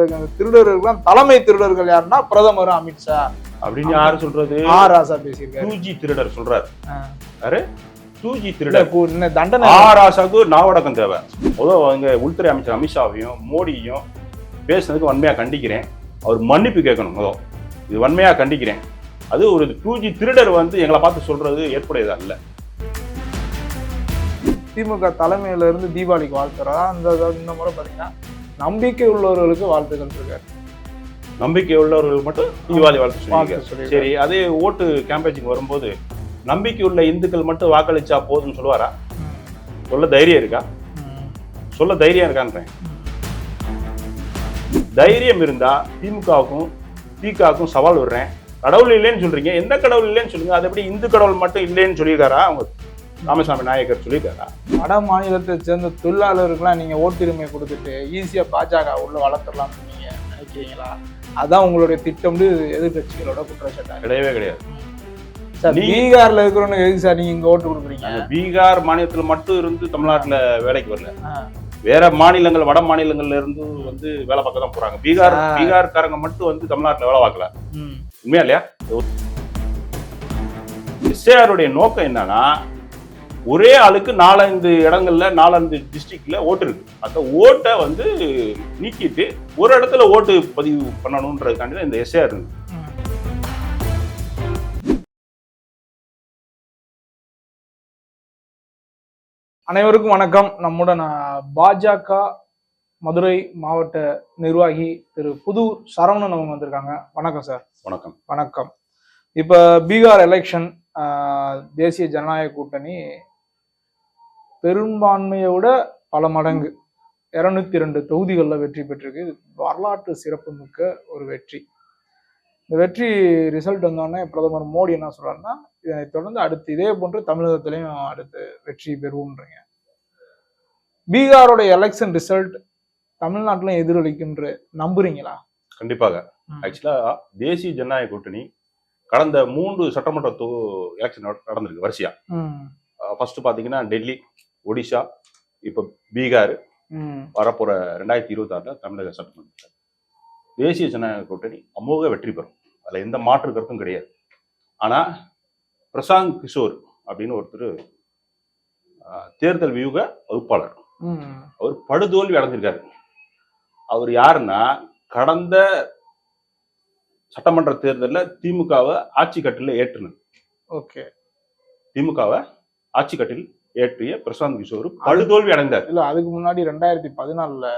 அந்த திருடர்கள் தலைமை திருடர்கள் யாருன்னா பிரதமர் அமித்ஷா அப்படின்னு யாரு சொல்றது? ஆர் ராசா பேசியிருக்காரு. டூ ஜி திருடர் சொல்றாரு. ஆ. யாரு? டூ ஜி இல்ல, திருடர். தண்டனை. ஆர் ராசாவுக்கு நாவடக்கம் தேவை. முதல் அவங்க உள்துறை அமைச்சர் அமித்ஷாவையும் மோடியையும் பேசுனதுக்கு வன்மையா கண்டிக்கிறேன். அவர் மன்னிப்பு கேட்கணும் முதல். இது வன்மையா கண்டிக்கிறேன். அது ஒரு டூ ஜி திருடர் வந்து எங்களை பார்த்து சொல்றது ஏற்புடையது அல்ல திமுக தலைமையில இருந்து தீபாவளிக்கு வாழ்த்துறா. அந்த இந்த முறை பாத்தீங்கன்னா நம்பிக்கை உள்ளவர்களுக்கு வாழ்த்துக்கள் இருக்காரு நம்பிக்கை உள்ளவர்கள் மட்டும் தீபாவளி வாழ்த்து சொல்லியிருக்காரு. சரி அதே ஓட்டு கேம்பேஜிங் வரும்போது நம்பிக்கை உள்ள இந்துக்கள் மட்டும் வாக்களிச்சா போதும்னு சொல்லுவாரா? சொல்ல தைரியம் இருக்கா. சொல்ல தைரியம் இருக்கான்றேன். தைரியம் இருந்தா திமுகவுக்கும் திகாவுக்கும் சவால் விடுறேன். கடவுள் இல்லைன்னு சொல்றீங்க. எந்த கடவுள் இல்லைன்னு சொல்லுங்க. அது எப்படி இந்து கடவுள் மட்டும் இல்லைன்னு சொல்லியிருக்காரா அவங்க? ராமசாமி நாயக்கர் சொல்லியிருக்காரா? வட மாநிலத்தை சேர்ந்த தொழிலாளருக்குலாம் நீங்க ஓட்டுரிமை கொடுத்துட்டு ஈஸியா பாஜக உள்ள வளர்த்துடலாம் நீங்க நினைக்கிறீங்களா? அதான் உங்களுடைய திட்டம்னு எதிர்கட்சிகளோட குற்றச்சாட்டாங்க கிடையவே கிடையாது. சார் பீகார்ல இருக்கிறவனுக்கு எதுக்கு சார் நீங்க இங்க ஓட்டு கொடுக்குறீங்க? பீகார் மாநிலத்துல மட்டும் இருந்து தமிழ்நாட்டுல வேலைக்கு வரல. வேற மாநிலங்கள் வட மாநிலங்கள்ல இருந்து வந்து வேலை பார்க்க தான் போறாங்க. பீகார். பீகார்காரங்க மட்டும் வந்து தமிழ்நாட்டுல வேலை பார்க்கல. உண்மையா இல்லையா? எஸ்ஏஆருடைய நோக்கம் என்னன்னா ஒரே ஆளுக்கு நாலஞ்சு இடங்கள்ல நாலஞ்சு டிஸ்ட்ரிக்ட்ல ஓட்டு இருக்கு. அந்த ஓட்டை வந்து நீக்கிட்டு ஒரு இடத்துல ஓட்டு பதிவு பண்ணணுன்றதுக்காண்டி தான் இந்த எஸ்ஏஆர் இருக்கு. அனைவருக்கும் வணக்கம். நம்முடன் பாஜக மதுரை மாவட்ட நிர்வாகி திரு புதூர் சரவணன் அவங்க வந்திருக்காங்க. வணக்கம் சார். வணக்கம். வணக்கம். இப்போ பீகார் எலெக்ஷன் தேசிய ஜனநாயக கூட்டணி பெரும்பான்மையை விட பல மடங்கு. இருநூத்தி ரெண்டு தொகுதிகளில் வெற்றி பெற்றிருக்கு. இது வரலாற்று சிறப்புமிக்க ஒரு வெற்றி. இந்த வெற்றி ரிசல்ட் வந்தோடனே பிரதமர் மோடி என்ன சொல்றாருன்னா இதனை தொடர்ந்து அடுத்து இதே போன்று தமிழகத்திலையும் அடுத்து வெற்றி பெறுவோம்ன்றீங்க. பீகாரோட எலெக்ஷன் ரிசல்ட் தமிழ்நாட்டிலும் எதிரொலிக்கும்ன்ற நம்புறீங்களா? கண்டிப்பாக. ஆக்சுவலா தேசிய ஜனநாயக கூட்டணி கடந்த மூன்று சட்டமன்ற தொ எலெக்ஷன் நடந்திருக்கு வரிசையா. ஃபர்ஸ்ட் பாத்தீங்கன்னா டெல்லி ஒடிஷா இப்போ பீகார் வரப்போற ரெண்டாயிரத்தி இருபத்தாறுல தமிழக சட்டமன்ற. தேசிய ஜனநாயக கூட்டணி அமோக வெற்றி பெறும். அதுல எந்த மாற்று கருத்தும் கிடையாது. ஆனா பிரசாந்த் கிஷோர் அப்படின்னு ஒருத்தர் தேர்தல் வியூக வகுப்பாளர். அவர் படுதோல்வி அடைஞ்சிருக்காரு. அவர் யாருன்னா கடந்த சட்டமன்ற தேர்தலில் திமுகவை ஆட்சி கட்டில ஏற்றுனது. ஓகே. திமுகவை ஆட்சி கட்டில் ஏற்றிய பிரசாந்த் கிஷோர் படுதோல்வி அடைந்தார். இல்ல அதுக்கு முன்னாடி ரெண்டாயிரத்தி பதினாலுல.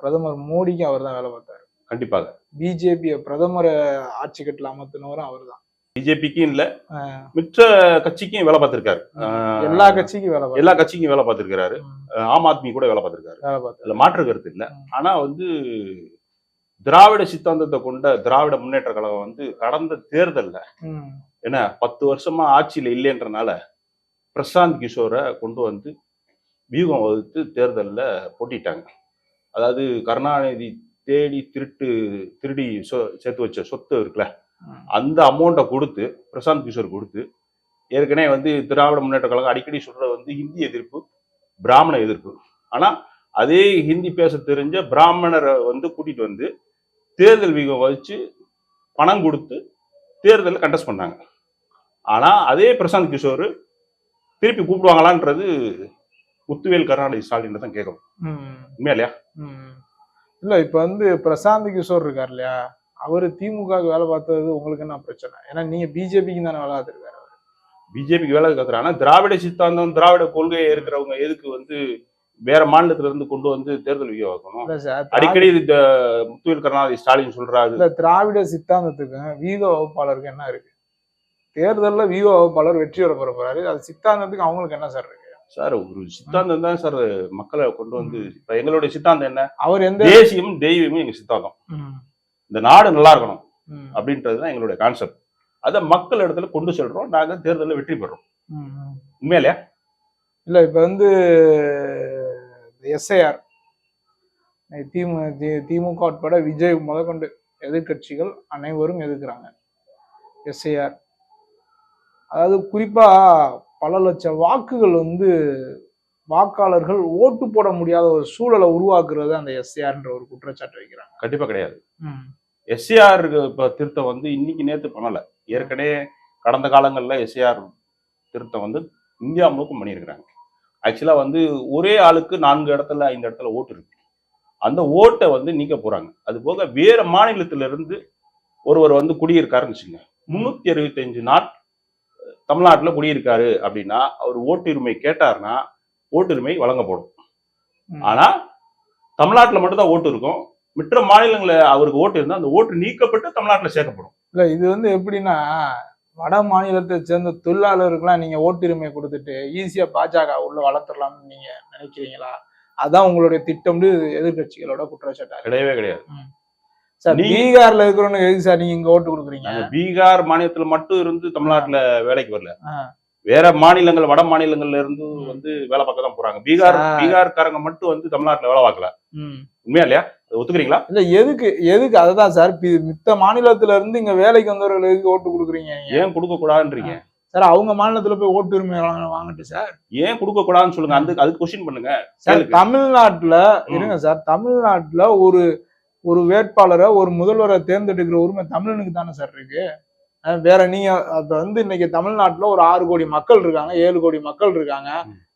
பிரதமர் மோடிக்கு அவர் தான் வேலை பார்த்தாரு. கண்டிப்பாக. பிஜேபி பிரதமரை ஆட்சி கட்டில அமர்த்தினவரும் அவர் தான். பிஜேபிக்கும் இல்ல மிச்ச கட்சிக்கும் வேலை பார்த்திருக்காரு. எல்லா கட்சிக்கும் வேலை எல்லா கட்சிக்கும் வேலை பார்த்திருக்காரு ஆம் ஆத்மி கூட வேலை பார்த்திருக்காரு. வேலை மாற்று கருத்து இல்ல. ஆனா வந்து திராவிட சித்தாந்தத்தை கொண்ட திராவிட முன்னேற்ற கழகம் வந்து கடந்த தேர்தல்ல என்ன பத்து வருஷமா ஆட்சியில இல்லைன்றனால பிரசாந்த் கிஷோரை கொண்டு வந்து வியூகம் வகுத்து தேர்தலில் போட்டிட்டாங்க. அதாவது கருணாநிதி தேடி திருட்டு திருடி சொ- சேர்த்து வச்ச சொத்து இருக்குல்ல அந்த அமௌண்ட்டை கொடுத்து பிரசாந்த் கிஷோர் கொடுத்து ஏற்கனவே வந்து திராவிட முன்னேற்ற கழகம் அடிக்கடி சொல்கிறது வந்து ஹிந்தி எதிர்ப்பு பிராமண எதிர்ப்பு. ஆனால் அதே ஹிந்தி பேச தெரிஞ்ச பிராமணரை வந்து கூட்டிட்டு வந்து தேர்தல் வியூகம் வச்சு பணம் கொடுத்து தேர்தலில் கண்டஸ்ட் பண்ணாங்க. ஆனால் அதே பிரசாந்த் கிஷோர் திருப்பி கூப்பிடுவாங்களான்றது முத்துவேல் கருணாநிதி ஸ்டாலின் தான் கேட்கணும். உண்மையா இல்லையா. இல்ல இப்ப வந்து பிரசாந்த் கிஷோர் இருக்கார் இல்லையா? அவரு திமுகவுக்கு வேலை பார்த்தது உங்களுக்கு என்ன பிரச்சனை? ஏன்னா நீங்க பிஜேபிக்கு தானே வேலை பார்த்துருக்காரு பிஜேபிக்கு வேலை கத்துறாங்க ஆனா திராவிட சித்தாந்தம் திராவிட கொள்கையை இருக்கிறவங்க எதுக்கு வந்து வேற மாநிலத்துல இருந்து கொண்டு வந்து தேர்தல் வியூகம் வைக்கணும் இல்ல சார் அடிக்கடி முத்துவேல் கருணாநிதி ஸ்டாலின் சொல்றாரு. இல்ல திராவிட சித்தாந்தத்துக்கும் வீக வகுப்பாளருக்கு என்ன இருக்கு? தேர்தல்ல வீக வகுப்பாளர் வெற்றி பெற போறாரு. அது சித்தாந்தத்துக்கு அவங்களுக்கு என்ன சார் இருக்கு? சார் ஒரு சித்தாந்தம் தான் சார் மக்களை கொண்டு வந்து இப்ப எங்களுடைய சித்தாந்தம் என்ன? அவர் எந்த தேசியம் தெய்வமும் எங்க சித்தாந்தம். இந்த நாடு நல்லா இருக்கணும் அப்படின்றது தான் எங்களுடைய கான்செப்ட் அதை மக்கள் இடத்துல கொண்டு செல்றோம். நாங்க தேர்தலில் வெற்றி பெறோம். உண்மையிலையா இல்ல இப்ப வந்து எஸ்ஐஆர் திமு திமுக உட்பட விஜய் முதற்கொண்டு எதிர்க்கட்சிகள் அனைவரும் எதிர்க்கிறாங்க. எஸ்ஐஆர் அதாவது குறிப்பா பல லட்சம் வாக்குகள் வந்து வாக்காளர்கள் ஓட்டு போட முடியாத ஒரு சூழலை உருவாக்குறது அந்த எஸ்ஏஆர்ன்ற ஒரு குற்றச்சாட்டு வைக்கிறாங்க. கண்டிப்பா கிடையாது. ம். எஸ்ஏஆர் இப்ப திருத்தம் வந்து இன்னைக்கு நேத்து பண்ணல. ஏற்கனவே கடந்த காலங்கள்ல எஸ்ஏஆர் திருத்தம் வந்து இந்தியா முழுக்க பண்ணியிருக்கிறாங்க. ஆக்சுவலா வந்து ஒரே ஆளுக்கு நான்கு இடத்துல ஐந்து இடத்துல ஓட்டு இருக்கு. அந்த ஓட்டை வந்து நீக்க போறாங்க. அது போக வேற மாநிலத்தில இருந்து ஒருவர் வந்து குடியிருக்காருன்னு வச்சுங்க முன்னூத்தி அறுபத்தஞ்சு நாள் தமிழ்நாட்டுல குடியிருக்காரு அப்படின்னா அவர் ஓட்டுரிமை கேட்டாருன்னா ஓட்டுரிமை வழங்கப்படும். ம். ஆனா தமிழ்நாட்டுல மட்டும்தான் ஓட்டு இருக்கும். மற்ற மாநிலங்கள்ல அவருக்கு ஓட்டு இருந்தா அந்த ஓட்டு நீக்கப்பட்டு தமிழ்நாட்டுல சேர்க்கப்படும். இல்ல இது வந்து எப்படின்னா வட மாநிலத்தை சேர்ந்த தொழிலாளருக்குலாம் நீங்க ஓட்டுரிமை கொடுத்துட்டு ஈஸியா பாஜக உள்ள வளர்த்துடலாம்னு நீங்க நினைக்கிறீங்களா? அதான் உங்களுடைய திட்டம்னு எதிர்க்கட்சிகளோட குற்றச்சாட்டா. கிடையவே கிடையாது. சார் பீகார்ல இருக்கிறவனுக்கு எதுக்கு சார் நீங்க இங்க ஓட்டு கொடுக்குறீங்க? பீகார் மாநிலத்துல மட்டும் இருந்து தமிழ்நாட்டுல வேலைக்கு வரல. வேற மாநிலங்கள் வட மாநிலங்கள்ல இருந்து வந்து வேலை பார்க்க தான் போறாங்க. பீகார். பீகார்காரங்க மட்டும் வந்து தமிழ்நாட்டுல வேலை பார்க்கல. உண்மையா இல்லையா? ஒத்துக்கிறீங்களா? இல்ல எதுக்கு எதுக்கு அதுதான் சார்? மித்த மாநிலத்துல இருந்து இங்க வேலைக்கு வந்தவர்களுக்கு ஓட்டு கொடுக்குறீங்க ஏன் கொடுக்க கூடாதுன்றீங்க? சார் அவங்க மாநிலத்துல போய் ஓட்டுரிமை வாங்க- வாங்கட்டு சார். ஏன் கொடுக்க கூடாதுன்னு சொல்லுங்க. அந்த அதுக்கு கொஸ்டின் பண்ணுங்க. சார். தமிழ்நாட்டுல. இருங்க சார். தமிழ்நாட்டுல ஒரு ஒரு வேட்பாளரை ஒரு முதல்வரை தேர்ந்தெடுக்கிற உரிமை தமிழனுக்கு தானே சார் இருக்கு வேற நீங்க அப்ப வந்து இன்னைக்கு தமிழ்நாட்டுல ஒரு ஆறு கோடி மக்கள் இருக்காங்க ஏழு கோடி மக்கள் இருக்காங்க.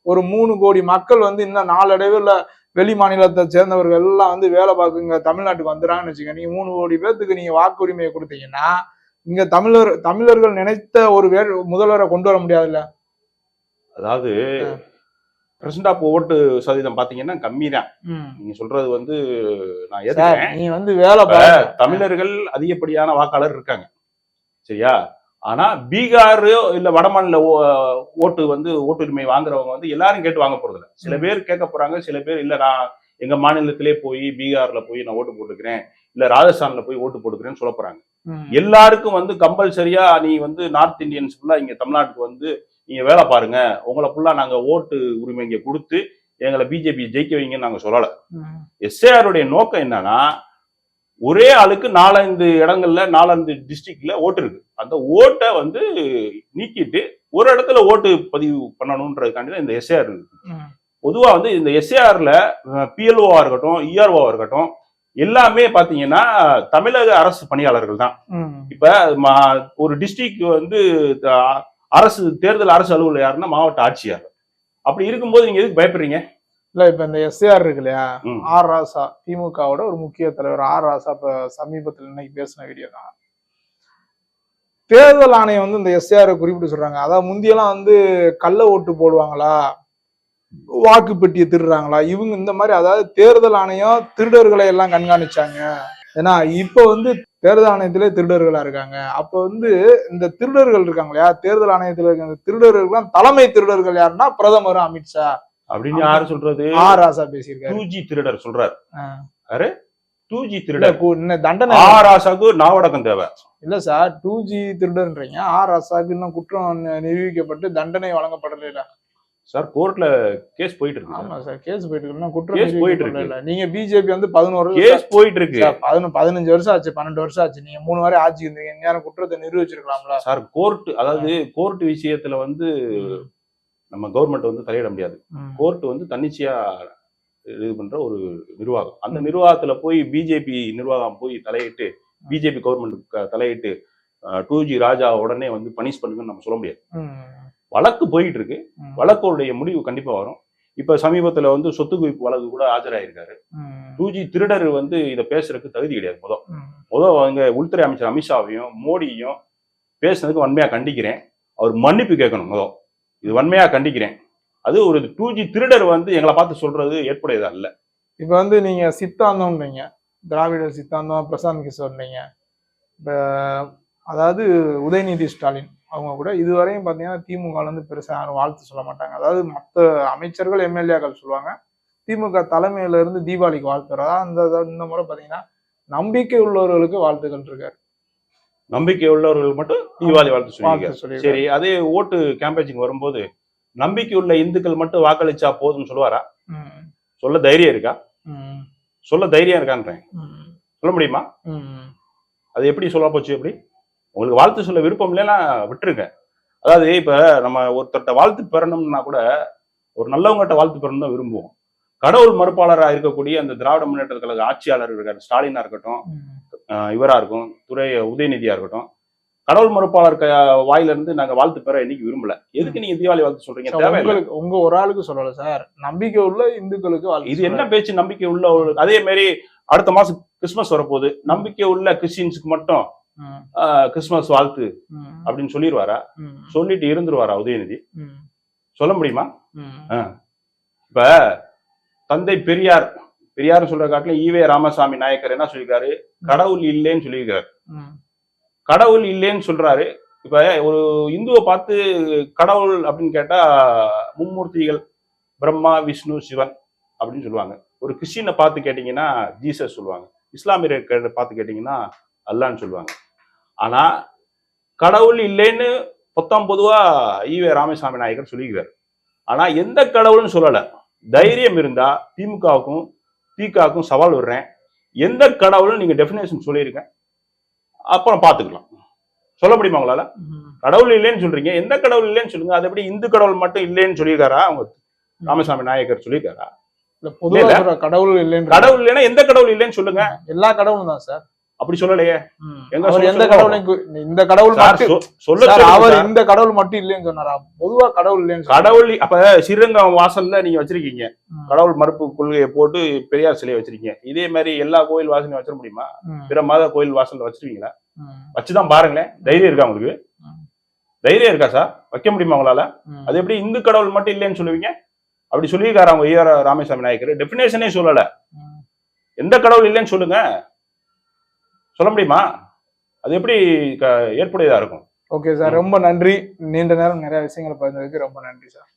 ஒரு மூணு கோடி மக்கள் வந்து இன்னும் நாளடைவில் வெளி மாநிலத்தை சேர்ந்தவர்கள் எல்லாம் வந்து வேலை பார்க்குங்க தமிழ்நாட்டுக்கு வந்துடுறாங்கன்னு வச்சுக்க நீங்க மூணு கோடி பேர்த்துக்கு நீங்க வாக்குரிமையை கொடுத்தீங்கன்னா இங்க தமிழர் தமிழர்கள் நினைத்த ஒரு வே முதல்வரை கொண்டு வர முடியாதுல்ல அதாவது. பிரசன்ட் ஆஃப் ஓட்டு சதவீதம் பாத்தீங்கன்னா கம்மி தான். நீங்க சொல்றது வந்து நான் ஏத்துக்கிறேன். நீ வந்து வேலை தமிழர்கள் அதிகப்படியான வாக்காளர் இருக்காங்க. சரியா? ஆனா பீகார் இல்ல வடமாநில ஓட்டு வந்து ஓட்டுரிமை வாங்குறவங்க வந்து எல்லாரும் கேட்டு வாங்க போறது இல்ல சில. பேர் கேட்க போறாங்க சில பேர் இல்ல நான் எங்க மாநிலத்திலே போய் பீகார்ல போய் நான் ஓட்டு போட்டுக்கிறேன் இல்ல ராஜஸ்தான்ல போய் ஓட்டு போட்டுக்கிறேன்னு சொல்ல போறாங்க. எல்லாருக்கும் வந்து கம்பல்சரியா நீ வந்து நார்த் இந்தியன்ஸ் ஃபுல்லா இங்க தமிழ்நாட்டுக்கு வந்து நீங்க வேலை பாருங்க உங்களை ஃபுல்லா நாங்க ஓட்டு உரிமை இங்க கொடுத்து எங்களை பிஜேபி ஜெயிக்க வைங்கன்னு நாங்க சொல்லல. எஸ்ஏஆருடைய நோக்கம் என்னன்னா ஒரே ஆளுக்கு நாலஞ்சு இடங்கள்ல நாலஞ்சு டிஸ்ட்ரிக்ட்ல ஓட்டு இருக்கு அந்த ஓட்டை வந்து நீக்கிட்டு ஒரு இடத்துல ஓட்டு பதிவு பண்ணணுன்றதுக்காண்டி தான் இந்த எஸ்ஏஆர் இருக்கு ம். பொதுவா வந்து இந்த எஸ்ஏஆர்ல பிஎல்ஓவா இருக்கட்டும் இஆர்ஓவா இருக்கட்டும் எல்லாமே பாத்தீங்கன்னா தமிழக அரசு பணியாளர்கள் தான். இப்ப ஒரு டிஸ்ட்ரிக்ட் வந்து அரசு தேர்தல் அரசு அலுவலர் யாருன்னா மாவட்ட ஆட்சியர் அப்படி இருக்கும்போது நீங்க எதுக்கு பயப்படுறீங்க? இல்ல இப்ப இந்த எஸ்ஏஆர் இருக்கு இல்லையா. ஆர் ராசா திமுகவோட ஒரு முக்கிய தலைவர். ஆர் ராசா இப்ப சமீபத்தில் இன்னைக்கு பேசின வீடியோ தான். தேர்தல் ஆணையம் வந்து இந்த எஸ்ஏஆர் குறிப்பிட்டு சொல்றாங்க. அதாவது முந்தியெல்லாம் வந்து கள்ள ஓட்டு போடுவாங்களா? வாக்கு பெட்டியை திருடுறாங்களா? இவங்க இந்த மாதிரி அதாவது தேர்தல் ஆணையம் திருடர்களை எல்லாம் கண்காணிச்சாங்க. ஏன்னா இப்ப வந்து தேர்தல் ஆணையத்திலே திருடர்களா இருக்காங்க. அப்ப வந்து இந்த திருடர்கள் இருக்காங்க இல்லையா? தேர்தல் ஆணையத்துல இருக்க இந்த திருடர்கள் தலைமை திருடர்கள் யாருன்னா பிரதமர் அமித்ஷா அப்படின்னு யாரு சொல்றது? ஆர் ராசா பேசியிருக்காரு. டூ ஜி திருடர் சொல்றாரு. ஆ. டூ ஜி திருடர். தண்டனை. ஆர் ஆசாக்கு நாவடக்கம் தேவை. இல்ல சார் டூ ஜி திருடன்றீங்க ஆர் ராசாக்கு இன்னும் குற்றம் நிரூபிக்கப்பட்டு தண்டனை வழங்கப்படல சார் கோர்ட்ல கேஸ் போயிட்டு இருக்கு ஆமா சார். கேஸ் போயிட்டு இருக்கு குற்றம் Case போயிட்டு நிரூபிக்கப்படல நீங்க பிஜேபி வந்து பதினோரு கேஸ் போயிட்டு இருக்கு பதினொன்று பதினஞ்சு வருஷம் ஆச்சு பன்னெண்டு வருஷம் ஆச்சு. நீங்க மூணு வாரம் ஆட்சி இருந்தீங்க. நேரம் குற்றத்தை நிரூபிச்சிருக்கலாம்ல? சார் கோர்ட் அதாவது கோர்ட் விஷயத்துல வந்து நம்ம கவர்மெண்ட் வந்து தலையிட முடியாது. கோர்ட் வந்து தன்னிச்சையா இது பண்ற ஒரு நிர்வாகம். அந்த நிர்வாகத்துல போய் பிஜேபி நிர்வாகம் போய் தலையிட்டு பிஜேபி கவர்மெண்ட் தலையிட்டு டூ ஜி ராஜா உடனே வந்து பனிஷ் பண்ணுங்கன்னு நம்ம சொல்ல முடியாது. வழக்கு போயிட்டு இருக்கு. வழக்குடைய முடிவு கண்டிப்பா வரும். இப்ப சமீபத்துல வந்து சொத்து குவிப்பு வழக்கு கூட ஆஜராயிருக்காரு. ம். டூ ஜி திருடர் வந்து இதை பேசுறதுக்கு தகுதி கிடையாது முதல். முதல் அவங்க உள்துறை அமைச்சர் அமித்ஷாவையும் மோடியையும் பேசுனதுக்கு வன்மையா கண்டிக்கிறேன். அவர் மன்னிப்பு கேட்கணும் முதல் இது வன்மையா கண்டிக்கிறேன். அது ஒரு டூ ஜி திருடர் வந்து எங்களை பார்த்து சொல்றது ஏற்புடையதா இல்ல. இப்ப வந்து நீங்க சித்தாந்தம்ன்றீங்க. திராவிடர் சித்தாந்தம் பிரசாந்த் கிஷோர்ன்றீங்க. இப்ப அதாவது உதயநிதி ஸ்டாலின். அவங்க கூட இதுவரையும் பார்த்தீங்கன்னா திமுக வந்து பெருசா யாரும் வாழ்த்து சொல்ல மாட்டாங்க. அதாவது மற்ற அமைச்சர்கள் எம்எல்ஏக்கள் சொல்லுவாங்க. திமுக தலைமையில இருந்து தீபாவளிக்கு வாழ்த்துறதா அந்த இந்த முறை பார்த்தீங்கன்னா நம்பிக்கை உள்ளவர்களுக்கு வாழ்த்துக்கள் இருக்காரு. நம்பிக்கை உள்ளவர்கள் மட்டும் தீபாவளி வாழ்த்து சொல்லியிருக்காரு. வாழ்த்து சொல்லி சரி அதே ஓட்டு கேம்பேஜிங் வரும்போது நம்பிக்கை உள்ள இந்துக்கள் மட்டும் வாக்களிச்சா போதும்னு சொல்லுவாரா? சொல்ல தைரியம் இருக்கா? சொல்ல தைரியம் இருக்கான்றேன். சொல்ல முடியுமா? அது எப்படி சொல்ல போச்சு எப்படி? உங்களுக்கு வாழ்த்து சொல்ல விருப்பம் இல்லைன்னா விட்டுருங்க. அதாவது இப்ப நம்ம ஒருத்தர்ட்ட வாழ்த்து பெறணும்னா கூட ஒரு நல்லவங்ககிட்ட வாழ்த்து பெறணும் தான் விரும்புவோம். கடவுள் மறுப்பாளராக இருக்கக்கூடிய அந்த திராவிட முன்னேற்ற கழக ஆட்சியாளர் இருக்கார் ஸ்டாலினா இருக்கட்டும் இவரா இருக்கும் துறை உதயநிதியா இருக்கட்டும். கடவுள் மறுப்பாளர் வாயில இருந்து நாங்க வாழ்த்து பெற இன்னைக்கு விரும்பல. எதுக்கு நீங்க தீபாவளி வாழ்த்து சொல்றீங்க? உங்களுக்கு உங்க ஒரு ஆளுக்கு சொல்லல சார். நம்பிக்கை உள்ள இந்துக்களுக்கு இது என்ன பேச்சு? நம்பிக்கை உள்ள அதே மாதிரி அடுத்த மாசம் கிறிஸ்மஸ் வரப்போகுது. நம்பிக்கை உள்ள கிறிஸ்டின்ஸுக்கு மட்டும் கிறிஸ்துமஸ் கிறிஸ்மஸ் வாழ்த்து அப்படின்னு சொல்லிடுவாரா சொல்லிட்டு இருந்துருவாரா உதயநிதி? சொல்ல முடியுமா? இப்ப தந்தை பெரியார் பெரியார் சொல்ற காட்டுல ஈவே ராமசாமி நாயக்கர் என்ன சொல்லியிருக்காரு கடவுள் இல்லைன்னு சொல்லியிருக்காரு. கடவுள் இல்லைன்னு சொல்றாரு. இப்ப ஒரு இந்துவை பார்த்து கடவுள் அப்படின்னு கேட்டா மும்மூர்த்திகள் பிரம்மா விஷ்ணு சிவன் அப்படின்னு சொல்லுவாங்க. ஒரு கிறிஸ்டினை பார்த்து கேட்டீங்கன்னா ஜீசஸ் சொல்லுவாங்க. இஸ்லாமியர் பார்த்து கேட்டீங்கன்னா அல்லான்னு சொல்லுவாங்க. ஆனா கடவுள் இல்லைன்னு பொத்தாம் பொதுவா ஈவே ராமசாமி நாயக்கர் சொல்லிக்கிறார். ஆனா எந்த கடவுள்னு சொல்லல. தைரியம் இருந்தா திமுகவுக்கும் திகாவுக்கும் சவால் விடுறேன். எந்த கடவுள்னு நீங்க டெஃபினேஷன் சொல்லியிருக்கேன். அப்புறம் பார்த்துக்கலாம். சொல்ல முடியுமா உங்களால. கடவுள் இல்லைன்னு சொல்றீங்க. எந்த கடவுள் இல்லைன்னு சொல்லுங்க. அது எப்படி இந்து கடவுள் மட்டும் இல்லைன்னு சொல்லியிருக்காரா? அவங்க ராமசாமி நாயக்கர் சொல்லியிருக்காரா? கடவுள் இல்லைன்ற கடவுள் இல்லைன்னா எந்த கடவுள் இல்லைன்னு சொல்லுங்க. எல்லா கடவுளும் தான் சார். அப்படி சொல்லலையே. எங்க எந்த. கடவுளையும் இந்த கடவுள் சொல்ல அவர். இந்த கடவுள் மட்டும் இல்லைன்னு சொன்னாரா பொதுவா கடவுள் இல்லைன்னு? கடவுள் அப்ப ஸ்ரீரங்கம் வாசல்ல நீங்க வச்சிருக்கீங்க. கடவுள் மறுப்பு கொள்கையை போட்டு பெரியார் சிலையை வச்சிருக்கீங்க இதே மாதிரி எல்லா கோயில் வாசலையும் வச்சிட முடியுமா. பிற மத கோயில் வாசல்ல வச்சிருக்கீங்களா. வச்சுதான் பாருங்களேன் தைரியம் இருக்கா உங்களுக்கு. தைரியம் இருக்கா சார் வைக்க முடியுமா உங்களால. அது எப்படி இந்து கடவுள் மட்டும் இல்லைன்னு சொல்லுவீங்க அப்படி சொல்லியிருக்காரு அவங்க ஐயா ராமசாமி நாயக்கர் டெபினேஷனே சொல்லல. எந்த கடவுள் இல்லைன்னு சொல்லுங்க சொல்ல முடியுமா? அது எப்படி ஏற்புடையதா இருக்கும்? ஓகே சார் ரொம்ப நன்றி. நீண்ட நேரம் நிறைய விஷயங்களை பகிர்ந்ததுக்கு ரொம்ப நன்றி சார்